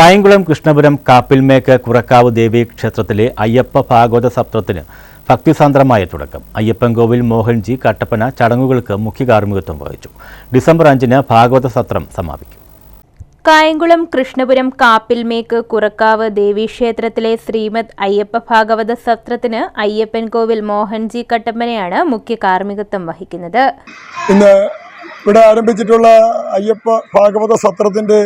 കായംകുളം കൃഷ്ണപുരം കാപ്പിൽമേക്ക് കുറക്കാവ് ദേവി ക്ഷേത്രത്തിലെ അയ്യപ്പ ഭാഗവത സത്രത്തിന് ഭക്തിസാന്ദ്രമായ തുടക്കം. അയ്യപ്പൻകോവിൽ മോഹൻജി കട്ടപ്പന ചടങ്ങുകൾക്ക് മുഖ്യ കാർമ്മികത്വം വഹിച്ചു. ഡിസംബർ അഞ്ചിന് ഭാഗവത സത്രം സമാപിക്കും. കായംകുളം കൃഷ്ണപുരം കാപ്പിൽമേക്ക് കുറക്കാവ് ദേവീക്ഷേത്രത്തിലെ ശ്രീമദ് അയ്യപ്പ ഭാഗവത സത്രത്തിന് അയ്യപ്പൻ കോവിൽ മോഹൻജി കട്ടപ്പനയാണ് മുഖ്യ കാർമ്മികത്വം വഹിക്കുന്നത്. ഇന്ന് ഇവിടെ ആരംഭിച്ചിട്ടുള്ള അയ്യപ്പ ഭാഗവത സത്രത്തിന്റെ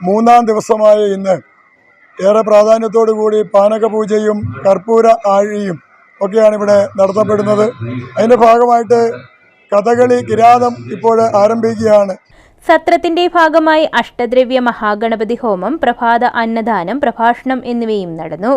മൂന്നാം ദിവസമായ ഇന്ന് ഏറെ കൂടി പാനകപൂജയും കർപ്പൂര ആഴിയും ഒക്കെയാണ് ഇവിടെ നടത്തപ്പെടുന്നത്. അതിന്റെ ഭാഗമായിട്ട് കഥകളി കിരാതം ഇപ്പോൾ ആരംഭിക്കുകയാണ്. സത്രത്തിന്റെ ഭാഗമായി അഷ്ടദ്രവ്യ മഹാഗണപതി ഹോമം പ്രഭാത അന്നദാനം പ്രഭാഷണം എന്നിവയും നടന്നു.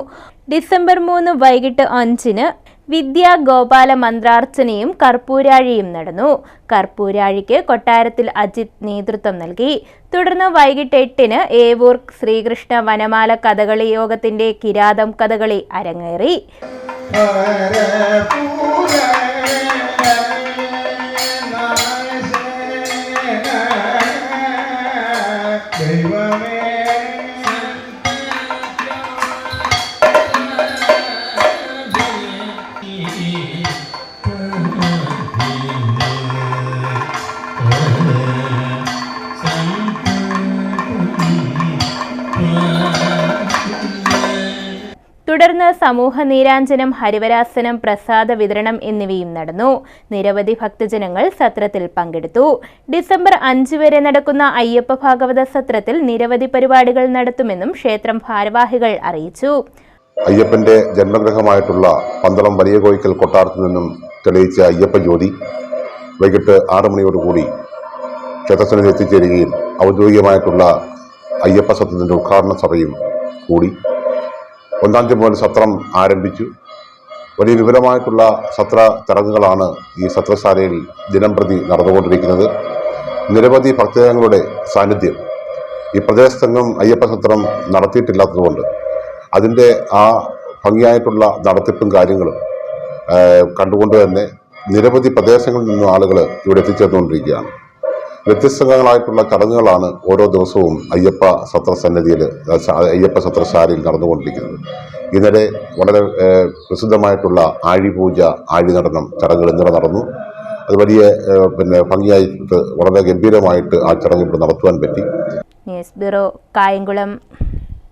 ഡിസംബർ മൂന്ന് വൈകിട്ട് അഞ്ചിന് വിദ്യാ ഗോപാല മന്ത്രാർച്ചനയും കർപ്പൂരാഴിയും നടന്നു. കർപ്പൂരാഴിക്ക് കൊട്ടാരത്തിൽ അജിത് നേതൃത്വം നൽകി. തുടർന്ന് വൈകിട്ട് എട്ടിന് ഏവൂർ ശ്രീകൃഷ്ണ വനമാല കഥകളി യോഗത്തിന്റെ കിരാതം കഥകളി അരങ്ങേറി. തുടർന്ന് സമൂഹ നീരാഞ്ജനം ഹരിവരാസനം പ്രസാദ വിതരണം എന്നിവയും നടന്നു. നിരവധി ഭക്തജനങ്ങൾ സത്രത്തിൽ പങ്കെടുത്തു. ഡിസംബർ അഞ്ച് വരെ നടക്കുന്ന അയ്യപ്പ ഭാഗവത സത്രത്തിൽ നിരവധി പരിപാടികൾ നടത്തുമെന്നും ക്ഷേത്രം ഭാരവാഹികൾ അറിയിച്ചു. അയ്യപ്പന്റെ ജന്മഗ്രഹമായിട്ടുള്ള പന്തളം വലിയ കോയിക്കൽ കൊട്ടാരത്തിൽ നിന്നും തെളിയിച്ച അയ്യപ്പ ജ്യോതി വൈകിട്ട് ആറ് മണിയോടുകൂടി ക്ഷേത്രസന്നിധി എത്തിച്ചേരുകയും ഔദ്യോഗികമായിട്ടുള്ള അയ്യപ്പ സത്രത്തിന്റെ ഉദ്ഘാടന സഭയും കൂടി ഒന്നാം തീയതി മുതൽ സത്രം ആരംഭിച്ചു. വലിയ വിപുലമായിട്ടുള്ള സത്ര ചടങ്ങുകളാണ് ഈ സത്രശാലയിൽ ദിനം പ്രതി നടന്നുകൊണ്ടിരിക്കുന്നത്. നിരവധി ഭക്തജനങ്ങളുടെ സാന്നിധ്യം. ഈ പ്രദേശത്തെങ്ങും അയ്യപ്പ സത്രം നടത്തിയിട്ടില്ലാത്തതുകൊണ്ട് അതിന്റെ ആ ഭംഗിയായിട്ടുള്ള നടത്തിപ്പും കാര്യങ്ങളും കണ്ടുകൊണ്ട് തന്നെ നിരവധി പ്രദേശങ്ങളിൽ നിന്നും ആളുകൾ ഇവിടെ എത്തിച്ചേർന്നുകൊണ്ടിരിക്കുകയാണ്. വ്യത്യസ്തങ്ങളായിട്ടുള്ള ചടങ്ങുകളാണ് ഓരോ ദിവസവും അയ്യപ്പ സത്രസന്നിധിയിൽ അയ്യപ്പ സത്രശാലയിൽ നടന്നുകൊണ്ടിരിക്കുന്നത്. ഇന്നലെ വളരെ പ്രസിദ്ധമായിട്ടുള്ള ആഴിപൂജ ആഴി നടനം ചടങ്ങുകൾ ഇന്നലെ നടന്നു. അത് വലിയ പിന്നെ ഭംഗിയായിട്ട് വളരെ ഗംഭീരമായിട്ട് ആ ചടങ്ങ് ഇവിടെ നടത്തുവാൻ പറ്റി. News bureau Kayamkulam.